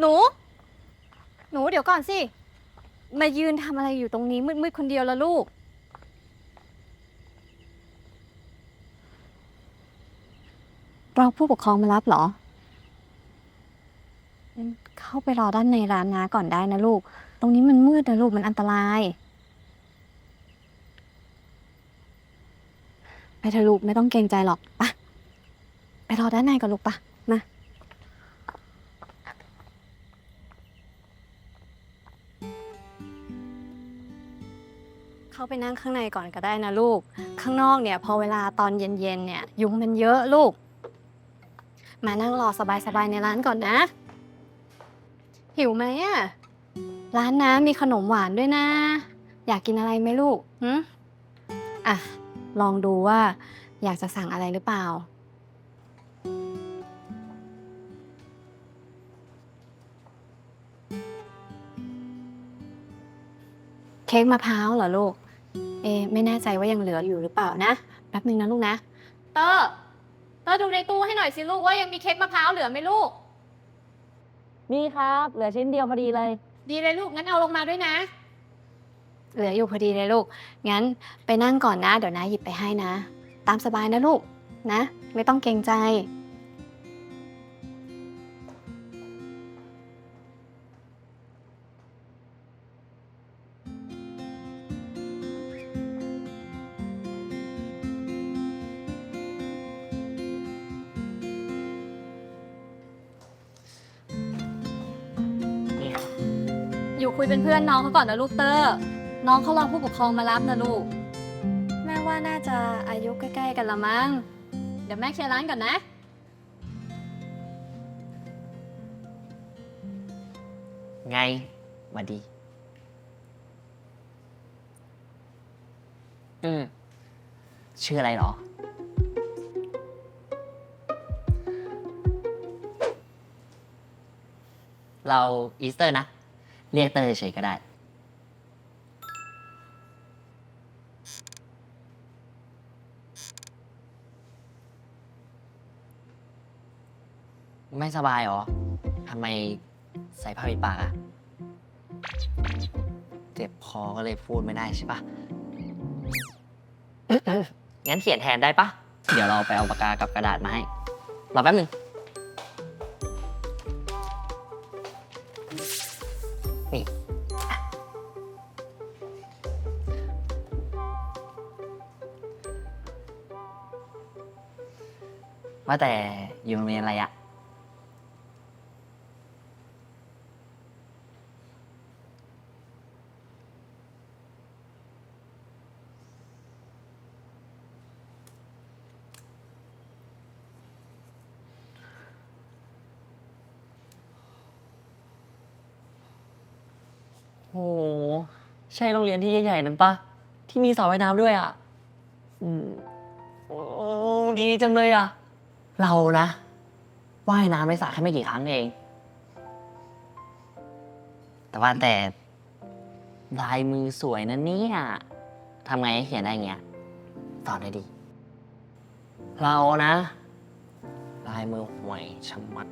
หนู หนูเดี๋ยวก่อนสิ มายืนทำอะไรอยู่ตรงนี้มืดๆคนเดียวละลูก เราผู้ปกครองมารับเหรองั้นเข้าไปรอด้านในร้านนาก่อนได้นะลูก ตรงนี้มันมืดนะลูกมันอันตราย ไปเถอะลูกไม่ต้องเกรงใจหรอกปะไปรอด้านในก่อนลูกปะมา เข้าไปนั่งข้างในก่อนก็ได้นะลูก ข้างนอกเนี่ย พอเวลาตอนเย็นๆเนี่ย ยุงมันเยอะลูก มานั่งรอสบายๆในร้านก่อนนะ หิวไหมอะร้านน้ำมีขนมหวานด้วยนะ อยากกินอะไรไหมลูกหืมอะ ลองดูว่า อยากจะสั่งอะไรหรือเปล่า เค้กมะพร้าวเหรอลูก เอะไม่แน่ใจว่ายังเหลืออยู่หรือเปล่านะแป๊บนึงนะลูกนะ เตอร์เตอร์ดูในตู้ให้หน่อยสิลูกว่ายังมีเค้กมะพร้าวเหลือไหมลูก นี่ครับ เหลือชิ้นเดียวพอดีเลย ดีเลยลูกงั้นเอาลงมาด้วยนะ เหลืออยู่พอดีเลยลูก งั้นไปนั่งก่อนนะ เดี๋ยวนะหยิบไปให้นะ ตามสบายนะลูกนะ ไม่ต้องเกรงใจ อยู่คุยเป็นเพื่อนน้องเขาก่อนนะลูกเตอร์ น้องเขารอผู้ปกครองมารับนะลูก แม่ว่าน่าจะอายุใกล้ ๆ กันละมั้ง เดี๋ยวแม่เคลียร์ร้านก่อนนะ ไงหวัดดี อืม ชื่ออะไรเหรอ เราอีสเตอร์นะ เรียกเตอร์เฉยก็ได้ ไม่สบายเหรอทำไมใส่ผ้าปิดปากอะเจ็บคอก็เลยพูดไม่ได้ใช่ปะงั้นเขียนแทนได้ปะ เดี๋ยวเราไปเอาปากกากับกระดาษมาให้ รอแป๊บหนึ่ง นี่อะว่าแต่อยู่โรงเรียนอะไรอะ โห ใช่โรงเรียนที่ใหญ่ๆนั้นปะที่มีสระว่ายน้ำด้วยอะ อืมโอ้ดีจังเลยอะ เรานะว่ายน้ำในสระแค่ไม่กี่ครั้งเอง แต่ว่าแต่ลายมือสวยนะเนี่ยทำไงให้เขียนได้เงี้ยสอนได้ดี เรานะ ลายมือห่วยชะมัด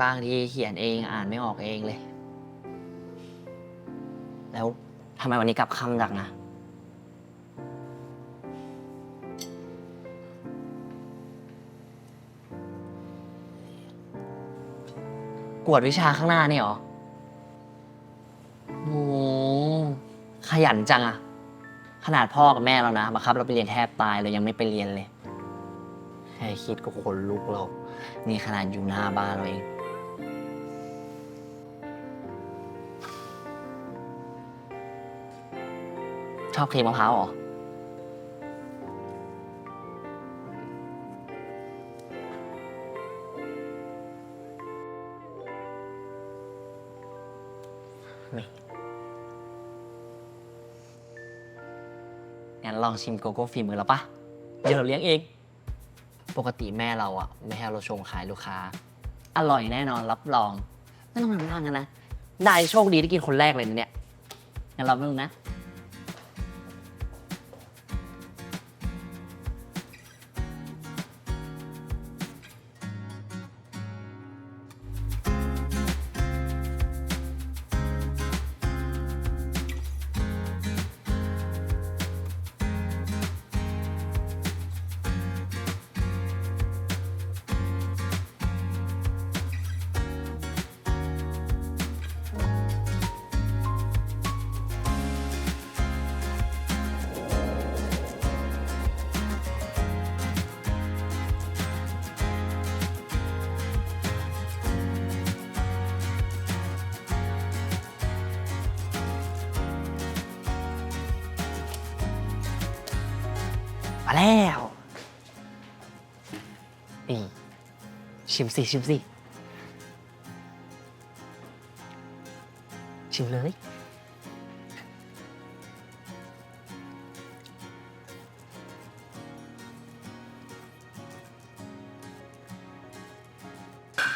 บางทีเขียนเองอ่านไม่ออกเองเลย แล้วทำไมวันนี้กลับคำจังนะ กวดวิชาข้างหน้านี่เหรอโอ้ขยันจังอะขนาดพ่อกับแม่เรานะบังคับเราไปเรียนแทบตายเรายังไม่ไปเรียนเลย แค่คิดก็ขนลุกเรา นี่ขนาดอยู่หน้าบ้านเราเอง ชอบครีมมะพร้าวเหรอนี่งั้นลองชิมโกโก้ฟิล์มมือแล้วปะเดี๋ยวเราเลี้ยงเอง ปกติแม่เราอะไม่ให้เราชงขายลูกค้า อร่อยแน่นอนรับรอง ไม่ต้องทำร่างกันนะ ได้โชคดีที่กินคนแรกเลยนะเนี่ยงั้นเราไม่รู้นะ แล้วนี่ชิมสิ ชิมสิ ชิมเลย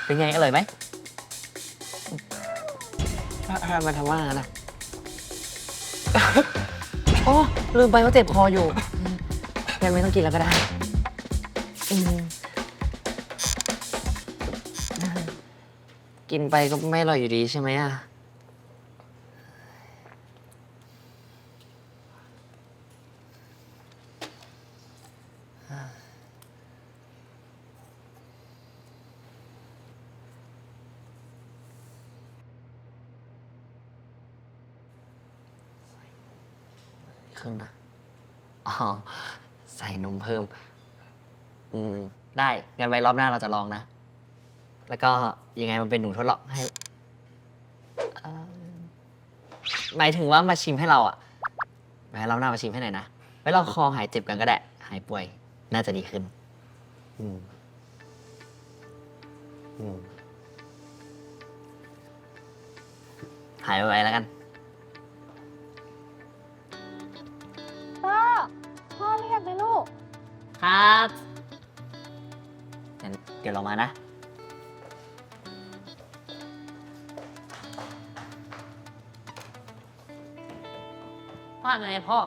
เป็นไง อร่อยไหมมันทำว่านนะโอ้ลืมไปว่าเจ็บคออยู่ งั้นไม่ต้องกินแล้วก็ได้อืมกินไปก็ไม่อร่อยอยู่ดีใช่ไหมอะ เครื่องนะอ๋อ ใส่นมเพิ่ม อืม ได้ งั้นไว้รอบหน้าเราจะลองนะ แล้วก็ยังไงมันเป็นหนูทดลองให้เอ่อหมายถึงว่ามาชิมให้เราอะไว้รอบหน้ามาชิมให้หน่อยนะ ไว้เราคอหายเจ็บกันก็ได้ หายป่วย น่าจะดีขึ้น อืม อืม หายไวๆแล้วกัน ครับงั้นเดี๋ยวเรามานะ ว่าไงพ่อ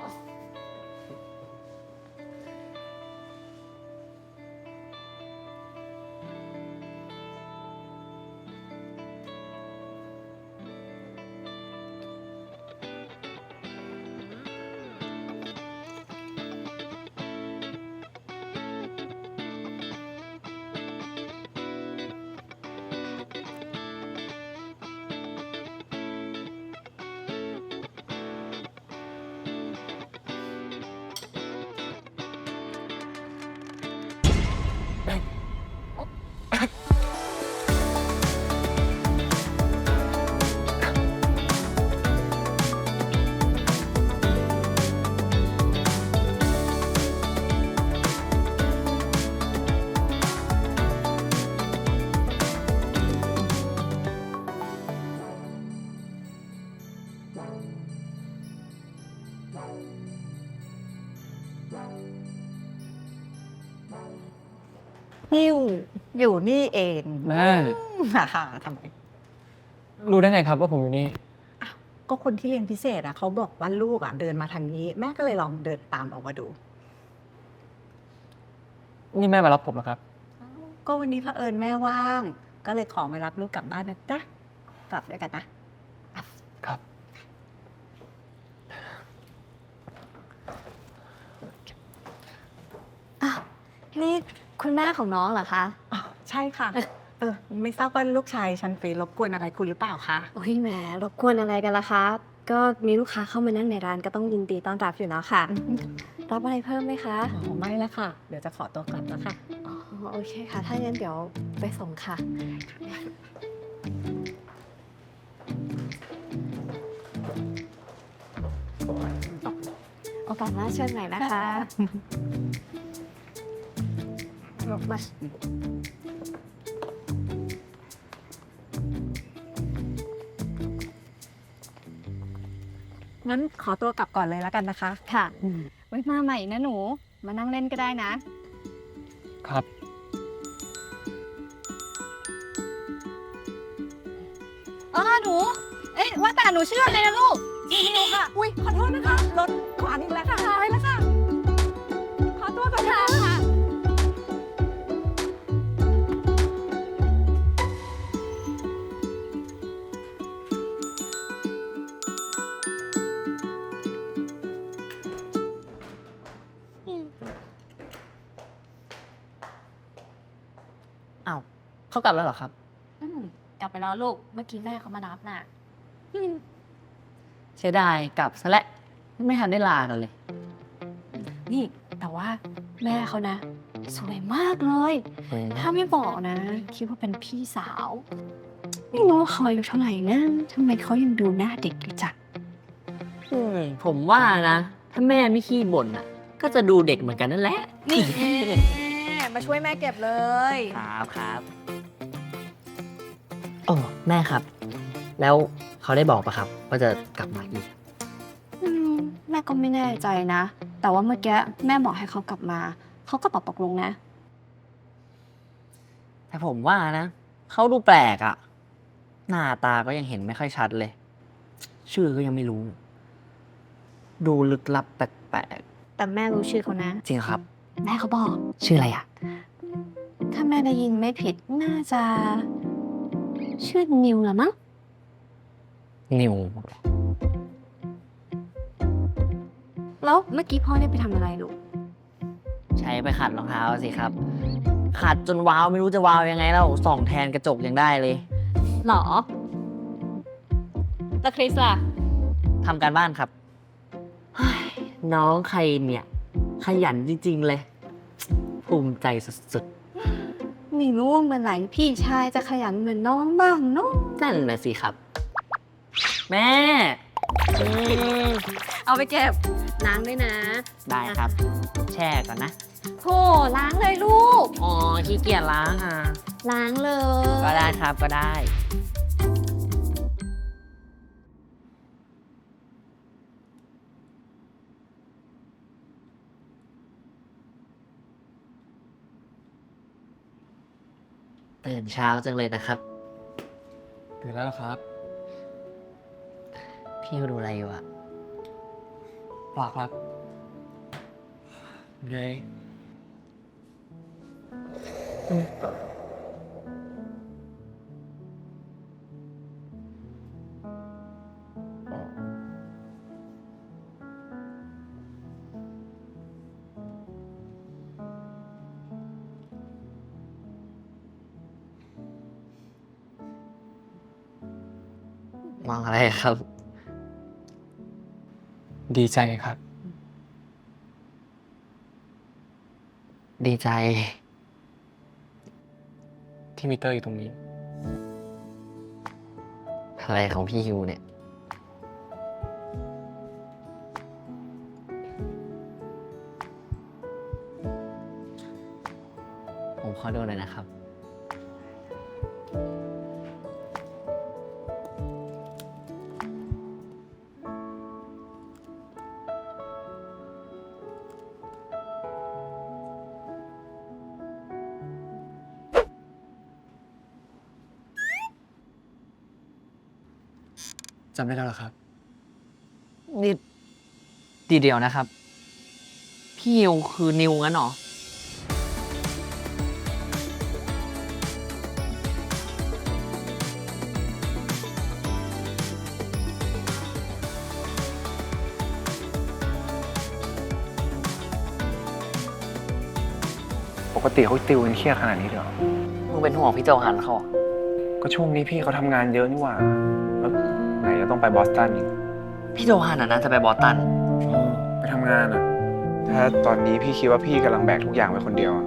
อยู่นี่เองแม่ฮ่าทำไม รู้ได้ไงครับว่าผมอยู่นี่ ก็คนที่เรียนพิเศษอะเขาบอกว่าลูกอะเดินมาทางนี้ แม่ก็เลยลองเดินตามออกมาดู นี่แม่มารับผมเหรอครับ ก็วันนี้เผอิญแม่ว่าง ก็เลยขอมารับลูกกลับบ้านนะจ๊ะกลับด้วยกันนะ ครับอ้าวนี่ คุณแม่ของน้องเหรอคะ อ๋อใช่ค่ะ เออ ไม่ทราบว่าลูกชายฉันไปรบกวนอะไรคุณหรือเปล่าคะ โอ้ยแหมรบกวนอะไรกันล่ะคะ ก็มีลูกค้าเข้ามานั่งในร้านก็ต้องยินดีต้อนรับอยู่แล้วค่ะ รับอะไรเพิ่มไหมคะ อ๋อ ไม่แล้วค่ะ เดี๋ยวจะขอตัวกลับแล้วค่ะ อ๋อโอเคค่ะ ถ้างั้นเดี๋ยวไปส่งค่ะ โอกาสหน้าเชิญใหม่นะคะ มา งั้นขอตัวกลับก่อนเลยแล้วกันนะคะ ค่ะ ไว้มาใหม่นะหนู มานั่งเล่นก็ได้นะ ครับ เออหนู เอ๊ะว่าแต่หนูชื่ออะไรนะลูกอีหนูค่ะ อุ้ยขอโทษนะคะรถขวานี่แล้วค่ะไปแล้วค่ะ เขากลับแล้วเหรอครับ อืมกลับไปแล้วลูก เมื่อกี้แม่เขามารับน่ะเสียดายกลับซะและ้วไม่ทันได้ลากันเลย นี่ แต่ว่าแม่เขานะ สวยมากเลย ถ้าไม่บอกนะ คิดว่าเป็นพี่สาว ไม่รู้ว่าเขาอายุเท่าไหร่นะทำไมเขายังดูหน้าเด็กอยู่จังอืมผมว่านะ ถ้าแม่ไม่ขี้บ่นอะ ก็จะดูเด็กเหมือนกันนั่นแหละ นี่มาช่วยแม่เก็บเลย ครับครับโอ้ แม่ครับ แล้วเขาได้บอกปะครับ ว่าจะกลับมาอีก อืมแม่ก็ไม่แน่ใจนะ แต่ว่าเมื่อกี้แม่บอกให้เขากลับมา เขาก็ตอบตกลงนะ แต่ผมว่านะเขาดูแปลกอะหน้าตาก็ยังเห็นไม่ค่อยชัดเลย ชื่อก็ยังไม่รู้ ดูลึกลับแปลกแต่แม่รู้ชื่อเขานะ ๆจริงเหรอครับ แม่เขาบอก ชื่ออะไรอะถ้าแม่ได้ยินไม่ผิดน่าจะ ชื่อนิวเหรอมั้ง นิว แล้วเมื่อกี้พ่อได้ไปทำอะไรลูก ใช้ไปขัดรองเท้าสิครับ ขัดจนวาวไม่รู้จะวาวยังไงแล้วส่องแทนกระจกยังได้เลยหรอแล้วคริสล่ะ ทำการบ้านครับเฮ้ยน้องใครเนี่ย ขยันจริง ๆ เลย ภูมิใจสุด ไม่รู้ว่าเมื่อไหร่พี่ชายจะขยันเหมือนน้องบ้างเนาะๆนั่นนะสิครับ แม่อืมเอาไปเก็บล้างด้วยนะได้ครับ แช่ก่อนนะโธ่ล้างเลยลูก อ๋อขี้เกียจล้างอะล้างเลย ก็ได้ครับก็ได้ ตื่นเช้าจังเลยนะครับ ตื่นแล้วเหรอครับพี่ดูอะไรอยู่อะเปล่าครับไง มองอะไรครับ ดีใจครับ ดีใจ ที่มิเตอร์อยู่ตรงนี้ อะไรของพี่ฮิวเนี่ย ผมขอดูหน่อยนะครับ จำได้แล้วเหรอครับ นี่ดีเดียวนะครับ พี่ฮิวคือนิวงั้นเหรอ ปกติเขาติวกันเครียดขนาดนี้เลยเหรอมึงเป็นห่วงพี่โจฮันเขาเหรอก็ช่วงนี้พี่เขาทำงานเยอะนี่หว่า แล้วไหนจะต้องไปบอสตันอีกพี่โจฮันอะนะจะไปบอสตัน ไปทำงานอะ ถ้าตอนนี้พี่คิดว่าพี่กำลังแบกทุกอย่างไว้คนเดียวอะ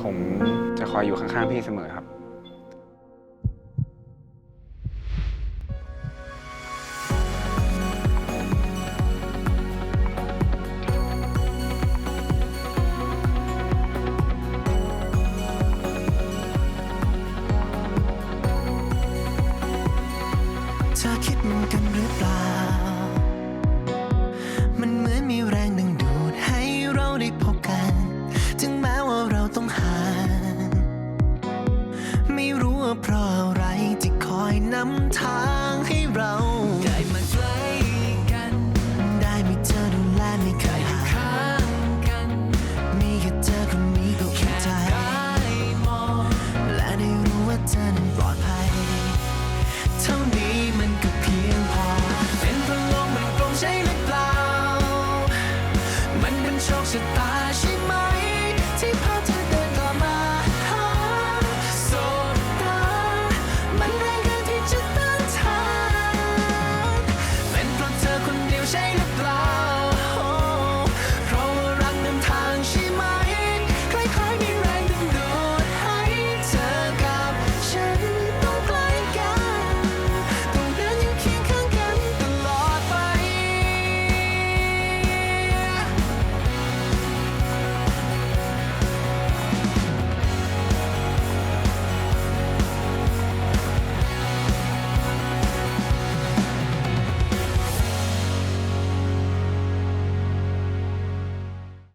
ผมจะคอยอยู่ข้างๆพี่เสมอครับ